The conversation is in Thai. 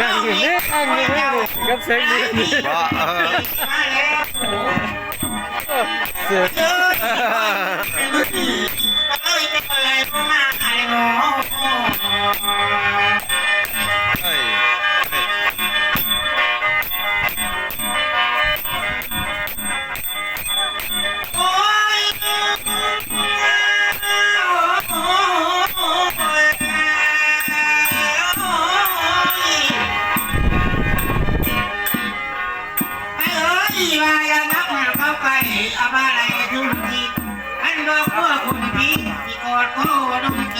นั่งอยู่นี่นั่งอยู่นี่กับเซ็งดีนี่บ่เสือเเอามาอะไรทุกทีอันบอกว่าคุณพี่ที่กอดโอ้ดมที